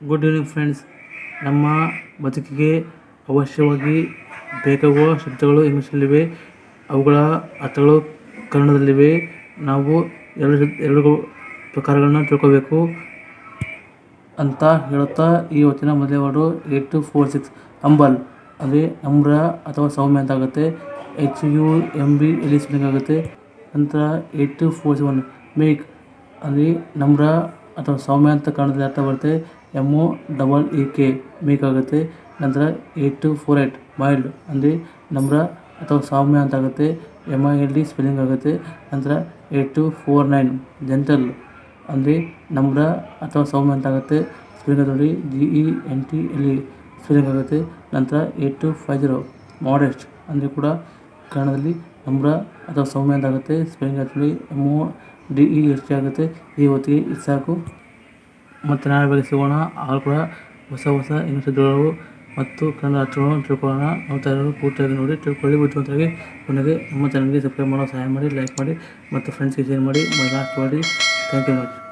Good evening friends ನಮ್ಮ ಬದುಕಿಗೆ ಅವಶ್ಯವಾಗಿ ಬೇಕಾಗುವ ಶಬ್ದಗಳು ಇಂಗ್ಲೀಷಲ್ಲಿವೆ. ಅವುಗಳ ಅರ್ಥಗಳು ಕನ್ನಡದಲ್ಲಿವೆ. ನಾವು ಎರಡು ಎರಡು ಪ್ರಕಾರಗಳನ್ನ ತಿಳ್ಕೋಬೇಕು ಅಂತ ಹೇಳುತ್ತಾ ಈ ಹೊತ್ತಿನ ಮೊದಲೇ word eight two four six. Humble, ಅಂದರೆ ನಮ್ರ ಅಥವಾ ಸೌಮ್ಯ ಅಂತ ಆಗುತ್ತೆ. ಎಚ್ ಯು ಎಂ ಬಿ ಎಲ್ಲಿ ಸ್ಪೆಲ್ಲಿಂಗ್ ಆಗುತ್ತೆ. ನಂತರ eight two four seven. Meek ಅಲ್ಲಿ ನಮ್ರ ಅಥವಾ ಸೌಮ್ಯ ಅಂತ ಕನ್ನಡದಲ್ಲಿ ಅರ್ಥ ಬರುತ್ತೆ. M O double E K ಬೇಕಾಗುತ್ತೆ ನಂತರ eight two four eight mild ಅಂದರೆ ನಮ್ರ ಅಥವಾ ಸೌಮ್ಯ ಅಂತ ಆಗುತ್ತೆ. M I L D spelling ಆಗುತ್ತೆ. ನಂತರ eight two four nine gentle ಅಂದರೆ ನಮ್ರ ಅಥವಾ ಸೌಮ್ಯ ಅಂತ ಆಗುತ್ತೆ. ಸ್ಪೆಲ್ಲಿಂಗ್ ನೋಡಿ G E N T L E spelling ಆಗುತ್ತೆ. ನಂತರ eight two five zero modest ಅಂದರೆ ಕೂಡ ಕನ್ನಡದಲ್ಲಿ ನಮ್ರ ಅಥವಾ ಸೌಮ್ಯ ಅಂತ ಆಗುತ್ತೆ. ಸ್ಪೆಲ್ಲಿಂಗ್ ನೋಡಿ M O D E S T ಆಗುತ್ತೆ. ಈ ಹೊತ್ತಿಗೆ ಇದು ಸಾಕು. ಮತ್ತು ನಾಳೆ ಬಗ್ಗೆ ಸಿಗೋಣ. ಆಗ ಕೂಡ ಹೊಸ ಹೊಸ ಇಂಗ್ಲೀಷ್ ಮತ್ತು ಕನ್ನಡ ಅರ್ಥಗಳನ್ನು ತಿಳ್ಕೊಳ್ಳೋಣ. ನಾವು ಪೂರ್ತಿಯಾಗಿ ನೋಡಿ, ತಿಳ್ಕೊಳ್ಳಿ. ಬುದ್ಧಿವಂತರಾಗಿ ಕೊನೆಗೆ ನಮ್ಮ ಚಾನಲ್ಗೆ ಸಬ್ಸ್ಕ್ರೈಬ್ ಮಾಡೋ, ಸಹಾಯ ಮಾಡಿ ಲೈಕ್ ಮಾಡಿ, ಮತ್ತು ಫ್ರೆಂಡ್ಸ್ಗೆ ಶೇರ್ ಮಾಡಿ ಮಾಡಿ. Thank you much